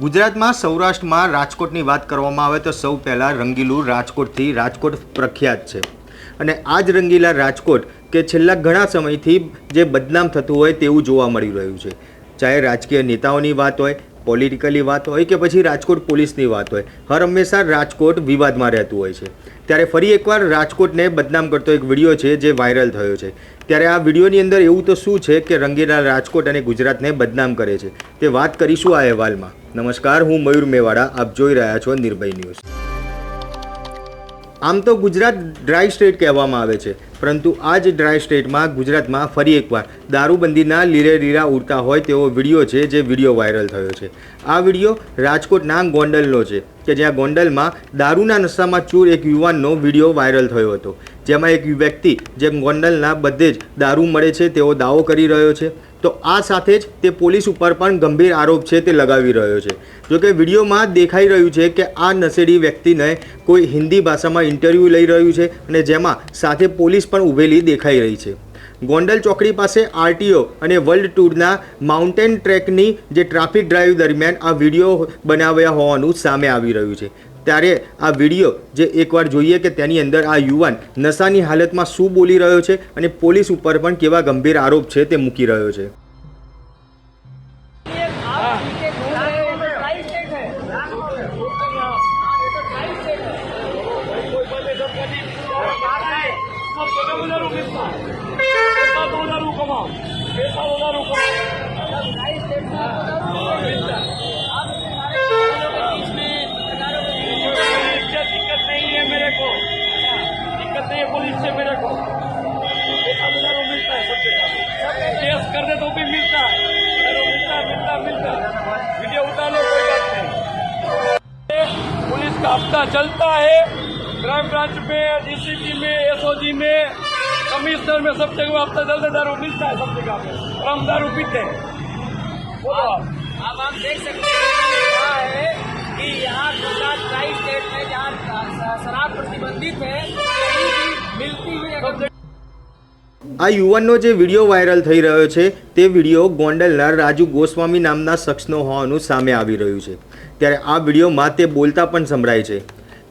ગુજરાતમાં સૌરાષ્ટ્રમાં રાજકોટની વાત કરવામાં આવે તો સૌ પહેલાં રંગીલું રાજકોટથી રાજકોટ પ્રખ્યાત છે. અને આ જ રંગીલા રાજકોટ કે છેલ્લા ઘણા સમયથી જે બદનામ થતું હોય તેવું જોવા મળી રહ્યું છે. ચાહે રાજકીય નેતાઓની વાત હોય પોલિટિકલી વાત હોય કે પછી રાજકોટ પોલીસની વાત હોય, હર હંમેશા રાજકોટ વિવાદમાં રહેતું હોય છે. ત્યારે ફરી એકવાર રાજકોટને બદનામ કરતો એક વીડિયો છે જે વાયરલ થયો છે. ત્યારે આ વિડીયોની અંદર એવું તો શું છે કે રંગીલા રાજકોટ અને ગુજરાતને બદનામ કરે છે? તે વાત કરીશું આ અહેવાલમાં. નમસ્કાર, હું મયુર મેવાડા, આપ જોઈ રહ્યા છો નિર્ભય ન્યૂઝ. આમ તો ગુજરાત ડ્રાય સ્ટેટ કહેવામાં આવે છે, પરંતુ આ જ ડ્રાય સ્ટેટમાં ગુજરાતમાં ફરી એકવાર દારૂબંધીના લીરે લીરા ઉડતા હોય તેવો વીડિયો છે, જે વીડિયો વાયરલ થયો છે. આ વીડિયો રાજકોટના ગોંડલનો છે, કે જ્યાં ગોંડલમાં દારૂના નશામાં ચૂર એક યુવાનનો વીડિયો વાયરલ થયો હતો. જેમાં એક વ્યક્તિ, જેમ ગોંડલના બધે જ દારૂ મળે છે, તેવો દાવો કરી રહ્યો છે. તો આ સાથે જ તે પોલીસ ઉપર પણ ગંભીર આરોપ છે તે લગાવી રહ્યો છે. જો કે વિડીયોમાં દેખાઈ રહ્યું છે કે આ નશેડી વ્યક્તિને કોઈ હિન્દી ભાષામાં ઇન્ટરવ્યૂ લઈ રહ્યું છે અને જેમાં સાથે પોલીસ પણ ઊભેલી દેખાઈ રહી છે. ગોંડલ ચોકડી પાસે આરટીઓ અને વર્લ્ડ ટૂરના માઉન્ટેન ટ્રેકની જે ટ્રાફિક ડ્રાઈવ દરમિયાન આ વીડિયો બનાવ્યા હોવાનું સામે આવી રહ્યું છે. ત્યારે આ વીડિયો જે એકવાર જોઈએ કે તેની અંદર આ યુવાન નશાની હાલતમાં શું બોલી રહ્યો છે અને પોલીસ ઉપર પણ કેવા ગંભીર આરોપ છે તે મૂકી રહ્યો છે. કમાઓ કમાઓ पुलिस का हफ्ता चलता है क्राइम ब्रांच में डीसीपी में एसओजी में कमिश्नर में सब जगह हफ्ता चलता है, दारू मिलता है सब जगह पे और हम दारू पीते हैं बोलो आप अब आप देख सकते हैं मैंने कहा है આ યુવાનનો જે વિડીયો વાયરલ થઈ રહ્યો છે તે વિડીયો ગોંડલના રાજુ ગોસ્વામી નામના શખ્સનો હોવાનું સામે આવી રહ્યું છે ત્યારે આ વિડીયોમાં તે બોલતા પણ સંભળાય છે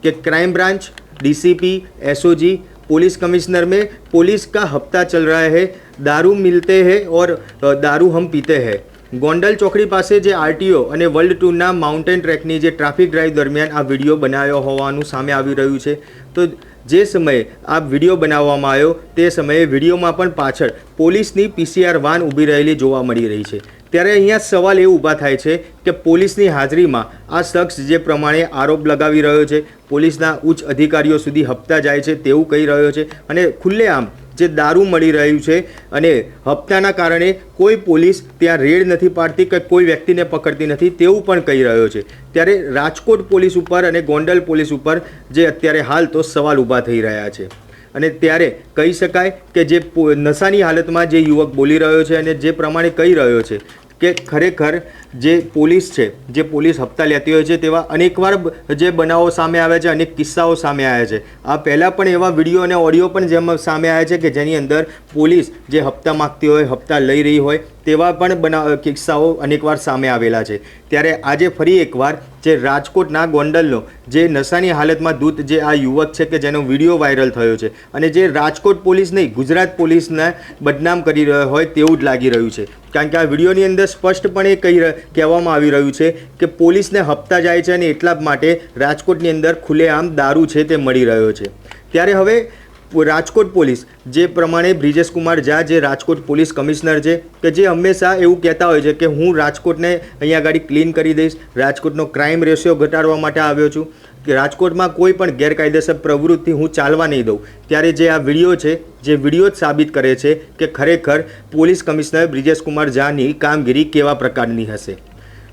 કે crime branch DCP SOG police commissioner में पुलिस का हफ्ता चल रहा है दारू मिलते हैं और अ, दारू हम पीते हैं ગોંડલ ચોકડી પાસે જે આરટીઓ અને વર્લ્ડ ટૂરના માઉન્ટેન ટ્રેકની જે ટ્રાફિક ડ્રાઈવ દરમિયાન આ વિડીયો બનાવ્યો હોવાનું સામે આવી રહ્યું છે તો જે સમયે આ વીડિયો બનાવવામાં આવ્યો તે સમયે વિડીયોમાં પણ પાછળ પોલીસની પીસીઆર વાન ઊભી રહેલી જોવા મળી રહી છે. ત્યારે અહીંયા સવાલ એ ઊભા થાય છે કે પોલીસની હાજરીમાં આ શખ્સ જે પ્રમાણે આરોપ લગાવી રહ્યો છે, પોલીસના ઉચ્ચ અધિકારીઓ સુધી હપ્તા જાય છે તેવું કહી રહ્યો છે અને ખુલ્લેઆમ જે દારૂ મળી રહ્યું છે અને હપ્તાના કારણે કોઈ પોલીસ ત્યાં રેડ નથી પાડતી કે કોઈ વ્યક્તિને પકડતી નથી તેવું પણ કહી રહ્યો છે. ત્યારે રાજકોટ પોલીસ ઉપર અને ગોંડલ પોલીસ ઉપર જે અત્યારે હાલ તો સવાલ ઊભા થઈ રહ્યા છે. અને ત્યારે કહી શકાય કે જે નશાની હાલતમાં જે યુવક બોલી રહ્યો છે અને જે પ્રમાણે કહી રહ્યો છે કે ખરેખર જે પોલીસ છે, જે પોલીસ હપ્તા લેતી હોય છે તેવા અનેકવાર જે બનાવો સામે આવ્યા છે, અનેક કિસ્સાઓ સામે આવ્યા છે. આ પહેલાં પણ એવા વીડિયો અને ઓડિયો પણ જેમાં સામે આવ્યા છે કે જેની અંદર પોલીસ જે હપ્તા માગતી હોય, હપ્તા લઈ રહી હોય તેવા પણ બના કિસ્સાઓ અનેકવાર સામે આવેલા છે. ત્યારે આજે ફરી એકવાર જે રાજકોટના ગોંડલનો જે નશાની હાલતમાં દૂત જે આ યુવક છે કે જેનો વીડિયો વાયરલ થયો છે અને જે રાજકોટ પોલીસ નહીં, ગુજરાત પોલીસને બદનામ કરી રહ્યો હોય તેવું જ લાગી રહ્યું છે. કારણ કે આ વિડીયોની અંદર સ્પષ્ટપણે કહી કહેવામાં આવી રહ્યું છે કે પોલીસને હપ્તા જાય છે અને એટલા માટે રાજકોટની અંદર ખુલ્લેઆમ દારૂ છે તે મળી રહ્યો છે. ત્યારે હવે રાજકોટ પોલીસ. જે પ્રમાણે બ્રિજેશ કુમાર ઝા, જે રાજકોટ પોલીસ કમિશનર છે, કે જે હંમેશા એવું કહેતા હોય છે કે હું રાજકોટને અહીંયા આગળ ક્લીન કરી દઈશ, રાજકોટનો ક્રાઇમ રેશિયો ઘટાડવા માટે આવ્યો છું, કે રાજકોટમાં કોઈ પણ ગેરકાયદેસર પ્રવૃત્તિ હું ચાલવા નહીં દઉં. ત્યારે જે આ વીડિયો છે, જે વીડિયો જ સાબિત કરે છે કે ખરેખર પોલીસ કમિશનર બ્રિજેશ કુમાર ઝાની કામગીરી કેવા પ્રકારની હશે?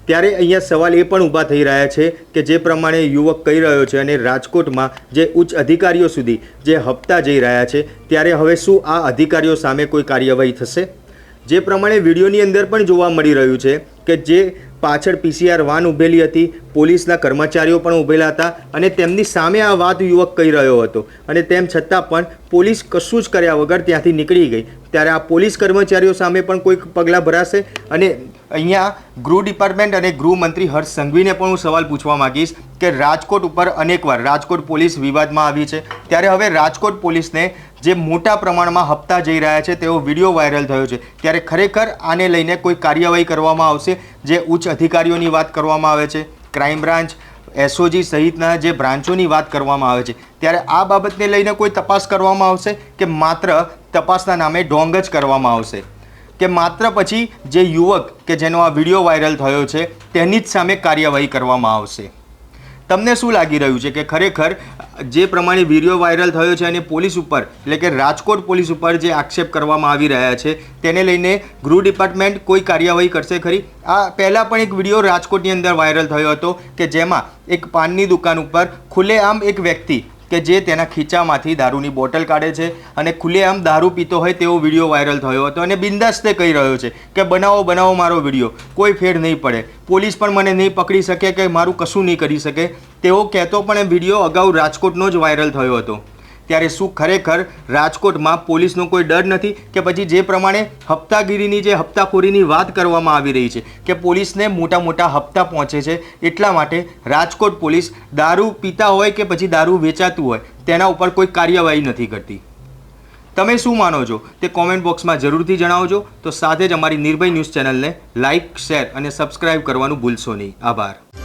ત્યારે અહીંયા સવાલ એ પણ ઊભા થઈ રહ્યા છે કે જે પ્રમાણે યુવક કહી રહ્યો છે અને રાજકોટમાં જે ઉચ્ચ અધિકારીઓ સુધી જે હપ્તા જઈ રહ્યા છે, ત્યારે હવે શું આ અધિકારીઓ સામે કોઈ કાર્યવાહી થશે? જે પ્રમાણે વિડીયોની અંદર પણ જોવા મળી રહ્યું છે કે જે પાછળ પીસીઆર વાન ઊભેલી હતી, પોલીસના કર્મચારીઓ પણ ઊભેલા હતા અને તેમની સામે આ વાત યુવક કહી રહ્યો હતો. અને તેમ છતાં પણ પોલીસ કશું જ કર્યા વગર ત્યાંથી નીકળી ગઈ. ત્યારે આ પોલીસ કર્મચારીઓ સામે પણ કોઈક પગલાં ભરાશે? અને અહીંયા ગૃહ ડિપાર્ટમેન્ટ અને ગૃહમંત્રી હર્ષ સંઘવીને પણ હું સવાલ પૂછવા માંગીશ કે રાજકોટ ઉપર અનેકવાર રાજકોટ પોલીસ વિવાદમાં આવી છે. ત્યારે હવે રાજકોટ પોલીસને જે મોટા પ્રમાણમાં હપ્તા જઈ રહ્યા છે તેવો વીડિયો વાયરલ થયો છે. ત્યારે ખરેખર આને લઈને કોઈ કાર્યવાહી કરવામાં આવશે, જે ઉચ્ચ અધિકારીઓની વાત કરવામાં આવે છે. ક્રાઇમ બ્રાન્ચ, એસઓજી સહિતના જે બ્રાન્ચોની વાત કરવામાં આવે છે. ત્યારે આ બાબતને લઈને કોઈ તપાસ કરવામાં આવશે કે માત્ર તપાસના નામે ઢોંગ જ કરવામાં આવશે? કે માત્ર પછી જે યુવક કે જેનો આ વીડિયો વાયરલ થયો છે, તેની જ સામે કાર્યવાહી કરવામાં આવશે? તમને શું લાગી રહ્યું છે કે ખરેખર જે પ્રમાણે વીડિયો વાયરલ થયો છે અને પોલીસ ઉપર, એટલે કે રાજકોટ પોલીસ ઉપર જે આક્ષેપ કરવામાં આવી રહ્યા છે, તેને લઈને ગૃહ ડિપાર્ટમેન્ટ કોઈ કાર્યવાહી કરશે ખરી? આ પહેલાં પણ એક વીડિયો રાજકોટની અંદર વાયરલ થયો હતો કે જેમાં એક પાનની દુકાન ઉપર ખુલ્લેઆમ એક વ્યક્તિ કે જે તેના ખીચામાંથી દારૂની બોટલ કાઢે છે અને ખુલ્લેઆમ દારૂ પીતો હોય તેવો વીડિયો વાયરલ થયો હતો અને બિંદાસ્તે કહી રહ્યો છે કે બનાવો બનાવો મારો વીડિયો, કોઈ ફેર નહીં પડે. પોલીસ પણ મને નહીં પકડી શકે કે મારું કશું નહીં કરી શકે. તેવો કહેતો પણ એ વીડિયો અગાઉ રાજકોટનો જ વાયરલ થયો હતો. ત્યારે શું ખરેખર રાજકોટમાં પોલીસનો કોઈ ડર નથી કે પછી જે પ્રમાણે હપ્તાગીરીની જે હપ્તાખોરીની વાત કરવામાં આવી રહી છે કે પોલીસને મોટા મોટા હપ્તા પહોંચે છે એટલા માટે રાજકોટ પોલીસ દારૂ પીતા હોય કે પછી દારૂ વેચાતું હોય તેના ઉપર કોઈ કાર્યવાહી નથી કરતી. તમે શું માનો છો? તે કોમેન્ટ બોક્સમાં જરૂરથી જણાવજો. તો સાથે જ અમારી નિર્ભય ન્યૂઝ ચેનલને લાઇક શેર અને સબસ્ક્રાઇબ કરવાનું ભૂલશો નહીં. આભાર.